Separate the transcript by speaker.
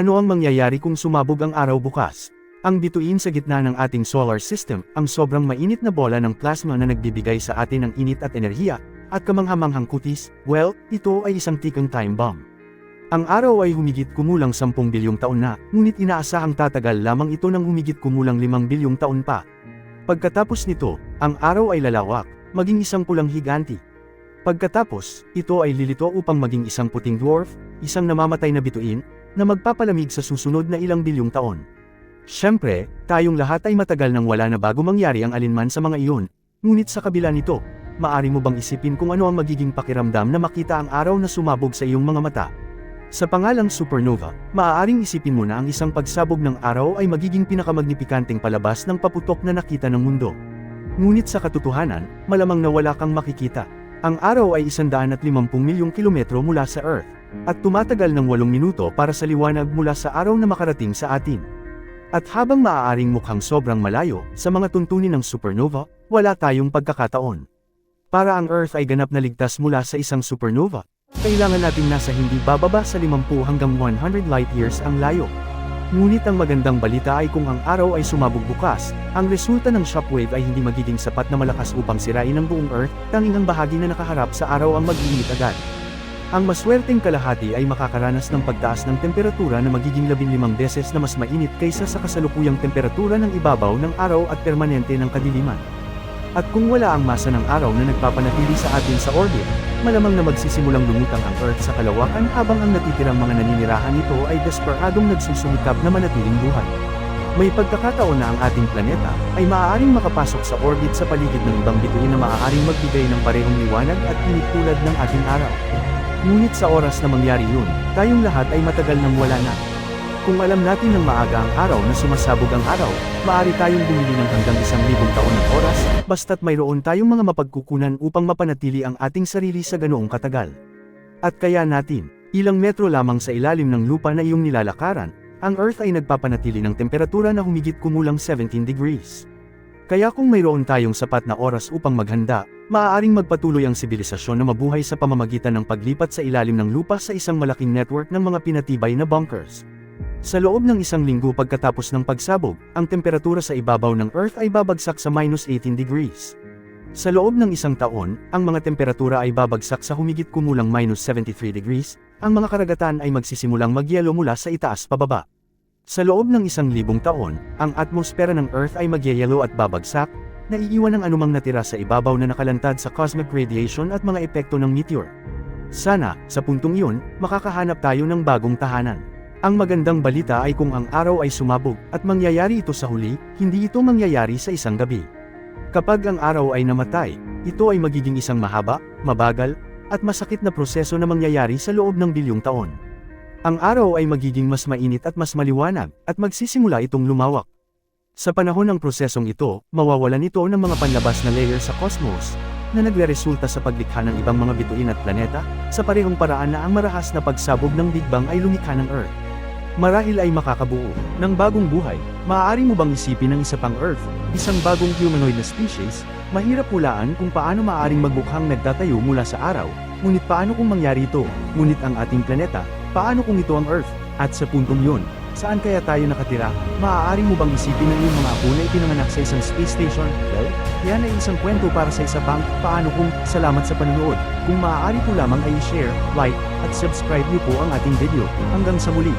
Speaker 1: Ano ang mangyayari kung sumabog ang araw bukas? Ang bituin sa gitna ng ating solar system, ang sobrang mainit na bola ng plasma na nagbibigay sa atin ng init at enerhiya, at kamanghamanghang kutis, well, ito ay isang tikang time bomb. Ang araw ay humigit kumulang 10 bilyong taon na, ngunit inaasahang tatagal lamang ito ng humigit kumulang 5 bilyong taon pa. Pagkatapos nito, ang araw ay lalawak, maging isang pulang higanti. Pagkatapos, ito ay lilito upang maging isang puting dwarf, isang namamatay na bituin, na magpapalamig sa susunod na ilang bilyong taon. Siyempre, tayong lahat ay matagal nang wala na bago mangyari ang alinman sa mga iyon, ngunit sa kabila nito, maari mo bang isipin kung ano ang magiging pakiramdam na makita ang araw na sumabog sa iyong mga mata? Sa pangalang supernova, maaaring isipin mo na ang isang pagsabog ng araw ay magiging pinakamagnipikanteng palabas ng paputok na nakita ng mundo. Ngunit sa katotohanan, malamang na wala kang makikita. Ang araw ay 150 milyong kilometro mula sa Earth, at tumatagal ng 8 minuto para sa liwanag mula sa araw na makarating sa atin. At habang maaaring mukhang sobrang malayo, sa mga tuntunin ng supernova, wala tayong pagkakataon. Para ang Earth ay ganap na ligtas mula sa isang supernova, kailangan nating nasa hindi bababa sa 50 hanggang 100 light years ang layo. Ngunit ang magandang balita ay kung ang araw ay sumabog bukas, ang resulta ng shockwave ay hindi magiging sapat na malakas upang sirain ang buong Earth, tanging ang bahagi na nakaharap sa araw ang mag-init agad. Ang maswerteng kalahati ay makakaranas ng pagtaas ng temperatura na magiging 15 beses na mas mainit kaysa sa kasalukuyang temperatura ng ibabaw ng araw at permanente ng kadiliman. At kung wala ang masa ng araw na nagpapanatili sa atin sa orbit, malamang na magsisimulang lumutang ang Earth sa kalawakan habang ang natitirang mga naninirahan nito ay desperadong nagsusumikap na manatiling buhay. May pagkakataon na ang ating planeta ay maaaring makapasok sa orbit sa paligid ng ibang bituin na maaaring magbigay ng parehong liwanag at init ng ating araw. Ngunit sa oras na mangyari yun, tayong lahat ay matagal nang wala na. Kung alam natin ng maaga ang araw na sumasabog ang araw, maaari tayong bumili ng hanggang isang libong taon ng oras, basta't mayroon tayong mga mapagkukunan upang mapanatili ang ating sarili sa ganoong katagal. At kaya natin, ilang metro lamang sa ilalim ng lupa na iyong nilalakaran, ang Earth ay nagpapanatili ng temperatura na humigit kumulang 17 degrees. Kaya kung mayroon tayong sapat na oras upang maghanda, maaaring magpatuloy ang sibilisasyon na mabuhay sa pamamagitan ng paglipat sa ilalim ng lupa sa isang malaking network ng mga pinatibay na bunkers. Sa loob ng isang linggo pagkatapos ng pagsabog, ang temperatura sa ibabaw ng Earth ay babagsak sa minus 18 degrees. Sa loob ng isang taon, ang mga temperatura ay babagsak sa humigit kumulang minus 73 degrees, ang mga karagatan ay magsisimulang magyelo mula sa itaas pababa. Sa loob ng isang libong taon, ang atmosfera ng Earth ay magyayelo at babagsak, naiiwan ang anumang natira sa ibabaw na nakalantad sa cosmic radiation at mga epekto ng meteor. Sana, sa puntong iyon, makakahanap tayo ng bagong tahanan. Ang magandang balita ay kung ang araw ay sumabog, at mangyayari ito sa huli, hindi ito mangyayari sa isang gabi. Kapag ang araw ay namatay, ito ay magiging isang mahaba, mabagal, at masakit na proseso na mangyayari sa loob ng bilyong taon. Ang araw ay magiging mas mainit at mas maliwanag, at magsisimula itong lumawak. Sa panahon ng prosesong ito, mawawalan ito ng mga panlabas na layer sa cosmos, na nagre-resulta sa paglikha ng ibang mga bituin at planeta, sa parehong paraan na ang marahas na pagsabog ng Big Bang ay lumikha ng Earth. Marahil ay makakabuo ng bagong buhay. Maaari mo bang isipin ng isa pang Earth, isang bagong humanoid na species? Mahirap hulaan kung paano maaaring magbukhang nagtatayo mula sa araw, ngunit paano kung mangyari ito, ngunit ang ating planeta, paano kung ito ang Earth? At sa puntong yun, saan kaya tayo nakatira? Maaari mo bang isipin ng iyong mga apo na ipinanganak sa isang space station? Well, yan ay isang kwento para sa isa pang, paano kung, salamat sa panonood. Kung maaari po lamang ay share, like, at subscribe niyo po ang ating video. Hanggang sa muli.